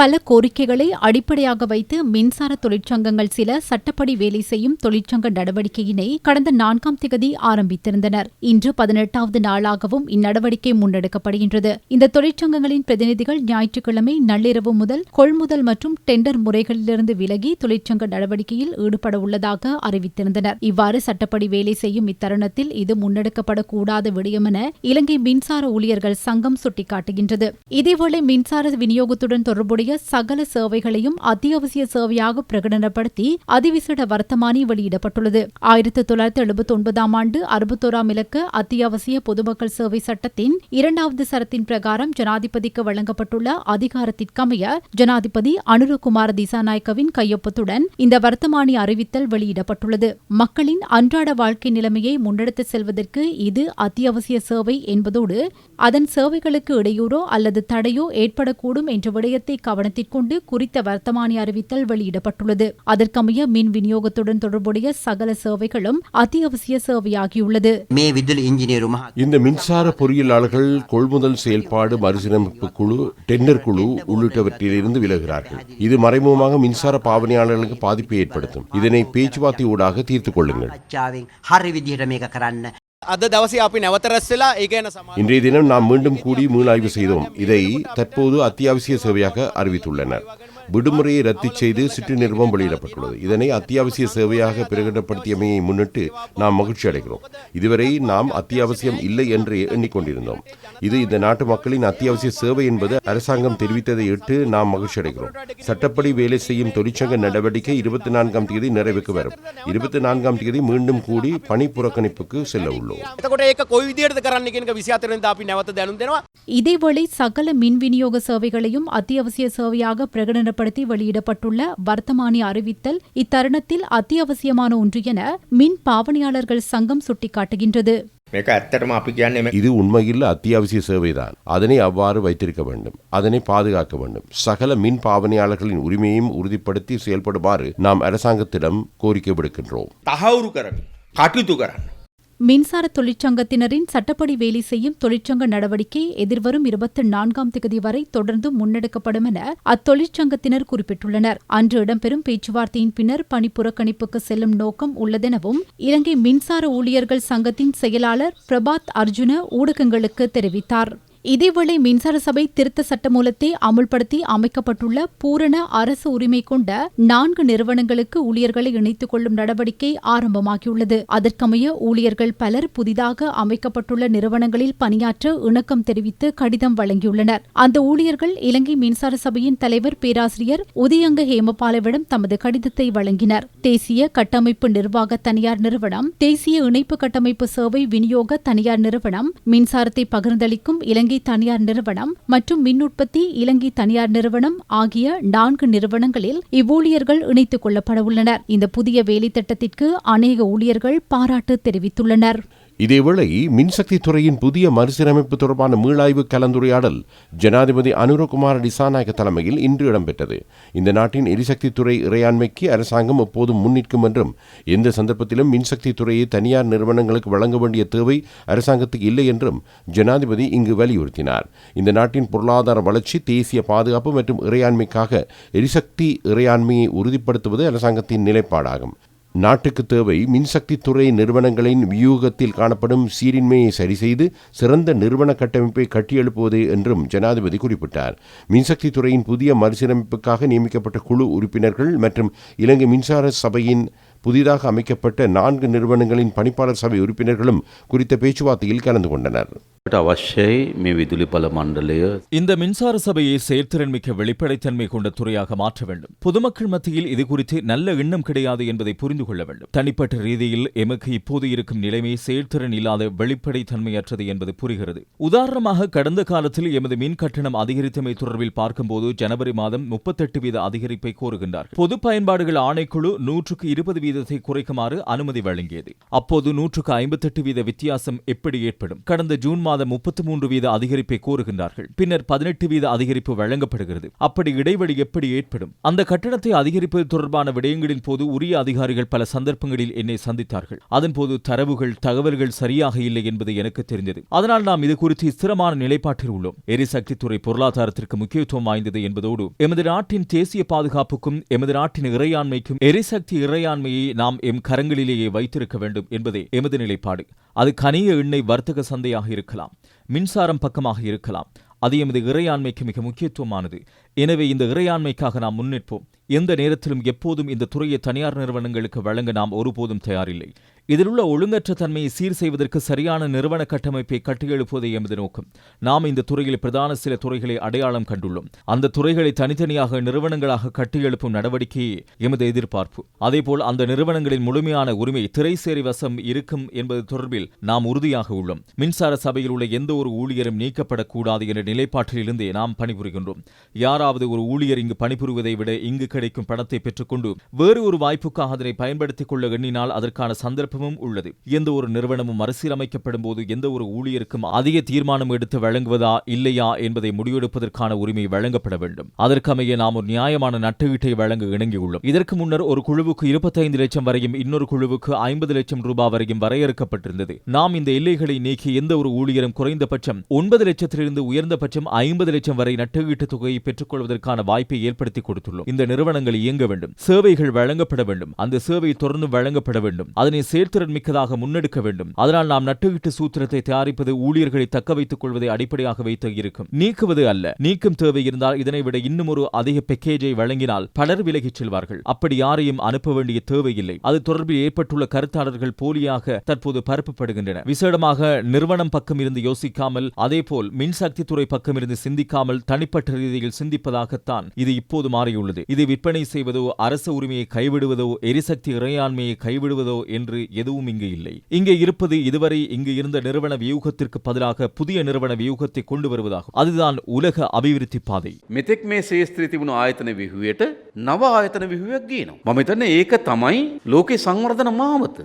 பல கோரிக்கைகளை அடிப்படையாக வைத்து மின்சார தொழிற்சங்கங்கள் சில சட்டப்படி வேலை செய்யும் தொழிற்சங்க நடவடிக்கையினை கடந்த நான்காம் திகதி ஆரம்பித்திருந்தனர். இன்று பதினெட்டாவது நாளாகவும் இந்நடவடிக்கை முன்னெடுக்கப்படுகின்றது. இந்த தொழிற்சங்கங்களின் பிரதிநிதிகள் ஞாயிற்றுக்கிழமை நள்ளிரவு முதல் கொள்முதல் மற்றும் டெண்டர் முறைகளிலிருந்து விலகி தொழிற்சங்க நடவடிக்கையில் ஈடுபட உள்ளதாக அறிவித்திருந்தனர். இவ்வாறு சட்டப்படி வேலை செய்யும் இத்தருணத்தில் இது முன்னெடுக்கப்படக்கூடாத விடயமென இலங்கை மின்சார ஊழியர்கள் சங்கம் சுட்டிக்காட்டுகின்றது. இதேவேளை மின்சார விநியோகத்துடன் தொடர்புடைய சகல சேவைகளையும் அத்தியாவசிய சேவையாக பிரகடனப்படுத்தி அதிவிசேட வர்த்தமானி வெளியிடப்பட்டுள்ளது. ஆயிரத்தி தொள்ளாயிரத்தி எழுபத்தி ஒன்பதாம் ஆண்டு அறுபத்தோராம் இலக்க அத்தியாவசிய பொதுமக்கள் சேவை சட்டத்தின் இரண்டாவது சரத்தின் பிரகாரம் ஜனாதிபதிக்கு வழங்கப்பட்டுள்ள அதிகாரத்திற்கமைய ஜனாதிபதி அனுரகுமார் திசாநாயக்கவின் கையொப்பத்துடன் இந்த வர்த்தமானி அறிவித்தல் வெளியிடப்பட்டுள்ளது. மக்களின் அன்றாட வாழ்க்கை நிலைமையை முன்னெடுத்து செல்வதற்கு இது அத்தியாவசிய சேவை என்பதோடு அதன் சேவைகளுக்கு இடையூறோ அல்லது தடையோ ஏற்படக்கூடும் என்ற விடயத்தை கவனத்திற்கொண்டு குறித்த வர்த்தமானி அறிவித்தல் வெளியிடப்பட்டுள்ளது. அதற்கமைய மின் விநியோகத்துடன் தொடர்புடைய சகல சேவைகளும் அத்தியாவசிய சேவையாகியுள்ளது. இந்த மின்சார பொறியியலாளர்கள் கொள்முதல் செயல்பாடு மறுசீரமைப்பு குழு டெண்டர் குழு உள்ளிட்டவற்றிலிருந்து விலகிறார்கள். இது மறைமுகமாக மின்சார பாவனையாளர்களுக்கு பாதிப்பை ஏற்படுத்தும். இதனை பேச்சுவார்த்தை ஊடாக தீர்த்துக் கொள்ளுங்கள். ආරච්චාවෙන් හරි විදිහට මේක කරන්න අද දවසේ අපි නැවතරැස් වෙලා ඒ ගැන සමා இன்றைய தினம் நாம் மீண்டும் கூடி மீளாய்வு செய்தோம் இதை தற்போது அத்தியாவசிய சேவையாக அறிவித்துள்ளனர் விடுமுறையை ரத்து செய்து சிற்றுநிருபம் வெளியிடப்பட்டுள்ளது. இதனை அத்தியாவசிய சேவையாக பிரகடனப்படுத்தியமையை முன்னிட்டு நாம் மகிழ்ச்சி அடைகிறோம். இதுவரை நாம் அத்தியாவசியம் இல்லை என்று எண்ணிக்கொண்டிருந்தோம். இது இந்த நாட்டு மக்களின் அத்தியாவசிய சேவை என்பது அரசாங்கம் தெரிவித்ததை இட்டு நாம் மகிழ்ச்சி அடைகிறோம். சட்டப்படி வேலை செய்யும் தொழிற்சங்க நடவடிக்கை இருபத்தி நான்காம் தேதி நிறைவுக்கு வரும். இருபத்தி நான்காம் தேதி மீண்டும் கூடி பணி புறக்கணிப்புக்கு செல்ல உள்ளோம். இதேவேளை சகல மின் விநியோக சேவைகளையும் அத்தியாவசிய சேவையாக பிரகடனப்படுத்த வெளியிடப்பட்டுள்ள வர்த்தமானி அறிவித்தல் இத்தருணத்தில் அத்தியாவசியமான ஒன்று என மின் பாவனையாளர்கள் சங்கம் சுட்டிக்காட்டுகின்றது මේක ඇත්තටම අපි කියන්නේ මේ இது உண்மையில் அத்தியாவசிய சேவைதான் அதனை அவ்வாறு வைத்திருக்க வேண்டும் அதனை பாதுகாக்க வேண்டும் சகல மின் பாவனையாளர்களின் உரிமையையும் உறுதிப்படுத்தி செயல்படுமாறு நாம் அரசாங்கத்திடம் கோரிக்கை விடுக்கின்றோம் තහවුරු කරමින් කටයුතු කරන්න. மின்சார தொழிற்சங்கத்தினரின் சட்டப்படி வேலை செய்யும் தொழிற்சங்க நடவடிக்கை எதிர்வரும் இருபத்தி நான்காம் தேதி வரை தொடர்ந்து முன்னெடுக்கப்படும் என அத்தொழிற்சங்கத்தினர் குறிப்பிட்டுள்ளனர். அன்று இடம்பெறும் பேச்சுவார்த்தையின் பின்னர் பணி புறக்கணிப்புக்கு செல்லும் நோக்கம் உள்ளதெனவும் இலங்கை மின்சார ஊழியர்கள் சங்கத்தின் செயலாளர் பிரபாத் அர்ஜுன ஊடகங்களுக்கு தெரிவித்தார். இதேவேளை மின்சார சபை திருத்த சட்டமூலத்தை அமுல்படுத்தி அமைக்கப்பட்டுள்ள பூரண அரசு உரிமை கொண்ட நான்கு நிறுவனங்களுக்கு ஊழியர்களை இணைத்துக் கொள்ளும் நடவடிக்கை ஆரம்பமாகியுள்ளது. அதற்கமைய ஊழியர்கள் பலர் புதிதாக அமைக்கப்பட்டுள்ள நிறுவனங்களில் பணியாற்ற இணக்கம் தெரிவித்து கடிதம் வழங்கியுள்ளனர். அந்த ஊழியர்கள் இலங்கை மின்சார சபையின் தலைவர் பேராசிரியர் உதயங்க ஹேமபாலவிடம் தமது கடிதத்தை வழங்கினர். தேசிய கட்டமைப்பு நிர்வாக தனியார் நிறுவனம் தேசிய இணைப்பு கட்டமைப்பு சேவை விநியோக தனியார் நிறுவனம் மின்சாரத்தை பகிர்ந்தளிக்கும் இலங்கை தனியார் நிறுவனம் மற்றும் மின் உற்பத்தி இலங்கை தனியார் நிறுவனம் ஆகிய நான்கு நிறுவனங்களில் இவ்வூழியர்கள் இணைத்துக் கொள்ளப்பட உள்ளனர். இந்த புதிய வேலை திட்டத்திற்கு அநேக ஊழியர்கள் பாராட்டு தெரிவித்துள்ளனர். இதேவேளை மின்சக்தி துறையின் புதிய மறுசீரமைப்பு தொடர்பான மீளாய்வு கலந்துரையாடல் ஜனாதிபதி அனுரகுமார் டிசாநாயக தலைமையில் இன்று இடம்பெற்றது. இந்த நாட்டின் எரிசக்தி துறை இறையாண்மைக்கு அரசாங்கம் எப்போதும் முன்னிற்கும் என்றும் எந்த சந்தர்ப்பத்திலும் மின்சக்தி துறையை தனியார் நிறுவனங்களுக்கு வழங்க வேண்டிய தேவை அரசாங்கத்துக்கு இல்லை என்றும் ஜனாதிபதி இங்கு வலியுறுத்தினார். இந்த நாட்டின் பொருளாதார வளர்ச்சி தேசிய பாதுகாப்பு மற்றும் இறையாண்மைக்காக எரிசக்தி இறையாண்மையை உறுதிப்படுத்துவது அரசாங்கத்தின் நிலைப்பாடாகும். நாட்டுக்கு தேவை மின்சக்தி துறை நிறுவனங்களின் வியூகத்தில் காணப்படும் சீரின்மையை சரிசெய்து சிறந்த நிறுவன கட்டமைப்பை கட்டியெழுப்புவது என்றும் ஜனாதிபதி குறிப்பிட்டார். மின்சக்தி துறையின் புதிய மறுசீரமைப்புக்காக நியமிக்கப்பட்ட குழு உறுப்பினர்கள் மற்றும் இலங்கை மின்சார சபையின் புதிதாக அமைக்கப்பட்ட நான்கு நிறுவனங்களின் பணிப்பாளர் சபை உறுப்பினர்களும் குறித்த பேச்சுவார்த்தையில் கலந்து கொண்டனர். இந்த மின்சார சபையை செயற்திறன் மிக்க வெளிப்படைத்தன்மை கொண்ட துறையாக மாற்ற வேண்டும். பொதுமக்கள் மத்தியில் இது குறித்து நல்ல எண்ணம் கிடையாது என்பதை புரிந்து கொள்ள வேண்டும். தனிப்பட்ட ரீதியில் எமக்கு இப்போது இருக்கும் நிலைமை செயற்திறன் இல்லாத வெளிப்படைத்தன்மையற்றது என்பது புரிகிறது. உதாரணமாக கடந்த காலத்தில் எமது மின் கட்டணம் அதிகரித்தமை தொடர்பில் பார்க்கும்போது ஜனவரி மாதம் முப்பத்தெட்டு வீத அதிகரிப்பை கோருகின்றார். பொது பயன்பாடுகள் ஆணைக்குழு நூற்றுக்கு இருபது வீதத்தை குறைக்குமாறு அனுமதி வழங்கியது. அப்போது நூற்றுக்கு ஐம்பத்தெட்டு வீத வித்தியாசம் எப்படி ஏற்படும்? கடந்த ஜூன் மாதம் முப்பத்து மூன்று வீத அதிகரிப்பை கோருகின்றார்கள். பின்னர் பதினெட்டு வீத அதிகரிப்பு வழங்கப்படுகிறது. அப்படி இடைவெளி எப்படி ஏற்படும்? அந்த கட்டணத்தை அதிகரிப்பது தொடர்பான விடயங்களின் போது உரிய அதிகாரிகள் பல சந்தர்ப்பங்களில் என்னை சந்தித்தார்கள். அதன்போது தரவுகள் தகவல்கள் சரியாக இல்லை என்பது எனக்கு தெரிந்தது. அதனால் நாம் இது குறித்து ஸ்திரமான நிலைப்பாட்டில் உள்ளோம். எரிசக்தித்துறை பொருளாதாரத்திற்கு முக்கியத்துவம் வாய்ந்தது என்பதோடு எமது நாட்டின் தேசிய பாதுகாப்புக்கும் எமது நாட்டின் இறையாண்மைக்கும் எரிசக்தி இறையாண்மையை நாம் எம் கரங்களிலேயே வைத்திருக்க வேண்டும் என்பதே எமது நிலைப்பாடு. அது கனிய எண்ணெய் வர்த்தக சந்தையாக இருக்கலாம். மின்சாரம் பக்கமாக இருக்கலாம். அது எமது இறையாண்மைக்கு மிக முக்கியத்துவமானது. எனவே இந்த இறையாண்மைக்காக நாம் முன்னிற்போம். எந்த நேரத்திலும் எப்போதும் இந்த துறையை தனியார் நிறுவனங்களுக்கு வழங்க நாம் ஒருபோதும் தயாரில்லை. இதிலுள்ள ஒழுங்கற்ற தன்மையை சீர் செய்வதற்கு சரியான நிறுவன கட்டமைப்பை கட்டியெழுப்புவதே எமது நோக்கம். நாம் இந்த துறையில் பிரதான சில துறைகளை அடையாளம் கண்டுள்ளோம். அந்த துறைகளை தனித்தனியாக நிறுவனங்களாக கட்டியெழுப்பும் நடவடிக்கையே எமது எதிர்பார்ப்பு. அதேபோல் அந்த நிறுவனங்களின் முழுமையான உரிமை திரைசேரி வசம் இருக்கும் என்பது தொடர்பில் நாம் உறுதியாக உள்ளோம். மின்சார சபையில் உள்ள எந்த ஒரு ஊழியரும் நீக்கப்படக்கூடாது என்ற நிலைப்பாட்டிலிருந்தே நாம் பணிபுரிகின்றோம். யார் யாராவது ஒரு ஊழியர் இங்கு பணிபுரிவதை விட இங்கு கிடைக்கும் பணத்தை பெற்றுக்கொண்டு வேறு ஒரு வாய்ப்புக்காக அதனை பயன்படுத்திக் கொள்ள எண்ணினால் அதற்கான சந்தர்ப்பமும் உள்ளது. எந்த ஒரு நிறுவனமும் மறுசீரமைக்கப்படும் போது எந்த ஒரு ஊழியருக்கும் அதிக தீர்மானம் எடுத்து வழங்குவதா இல்லையா என்பதை முடிவெடுப்பதற்கான உரிமை வழங்கப்பட வேண்டும். அதற்கமைய நாம் ஒரு நியாயமான நட்டுஈட்டை வழங்க இணங்கியுள்ளோம். இதற்கு முன்னர் ஒரு குழுவுக்கு இருபத்தைந்து லட்சம் வரையும் இன்னொரு குழுவுக்கு ஐம்பது லட்சம் ரூபாய் வரையும் வரையறுக்கப்பட்டிருந்தது. நாம் இந்த எல்லைகளை நீக்கி எந்த ஒரு ஊழியரும் குறைந்தபட்சம் ஒன்பது லட்சத்திலிருந்து உயர்ந்தபட்சம் ஐம்பது லட்சம் வரை நட்டுஈட்டு தொகையை பெற்றுக்கொள்வதற்கான வாய்ப்பை ஏற்படுத்தி கொடுத்துள்ளோம். இந்த நிறுவனங்கள் இயங்க வேண்டும். சேவைகள் வழங்கப்பட வேண்டும். அந்த சேவை தொடர்ந்து வழங்கப்பட வேண்டும். அதனை செயல்திறன் மிக்கதாக முன்னெடுக்க வேண்டும். அதனால் நாம் நட்டுவிட்டு சூத்திரத்தை தயாரிப்பது ஊழியர்களை தக்க வைத்துக் கொள்வதை அடிப்படையாக வைத்து இருக்கும். நீக்குவது அல்ல. நீக்கும் தேவை இருந்தால் இதனை விட இன்னும் ஒரு அதிக பேக்கேஜை வழங்கினால் பலர் விலகிச் செல்வார்கள். அப்படி யாரையும் அனுப்ப வேண்டிய தேவையில்லை அது தொடர்பில் ஏற்பட்டுள்ள கருத்தாளர்கள் போலியாக தற்போது பரப்பப்படுகின்றன. விசேடமாக நிறுவனம் பக்கம் இருந்து யோசிக்காமல் அதேபோல் மின்சக்தி துறை பக்கம் இருந்து சிந்திக்காமல் தனிப்பட்ட ரீதியில் சிந்திப்பதாகத்தான் இது இப்போது மாறியுள்ளது இது விற்பனை செய்வதோ அரசு உரிமையை கைவிடுவதோ எரிசக்தி இறையாண்மையை கைவிடுவதோ என்று எதுவும் இங்கு இல்லை இங்கே இருப்பது இதுவரை இங்கு இருந்த நிறுவன வியூகத்திற்கு பதிலாக புதிய நிறுவன வியூகத்தை கொண்டு வருவதாகும் அதுதான் உலக அபிவிருத்தி பாதை මෙතෙක් මේ ශේත්‍රී තිබුණු ආයතන විහුවට නව ආයතන විහුවක් ගේනවා. මම හිතන්නේ ඒක තමයි ලෝකේ සංවර්ධන මාවත.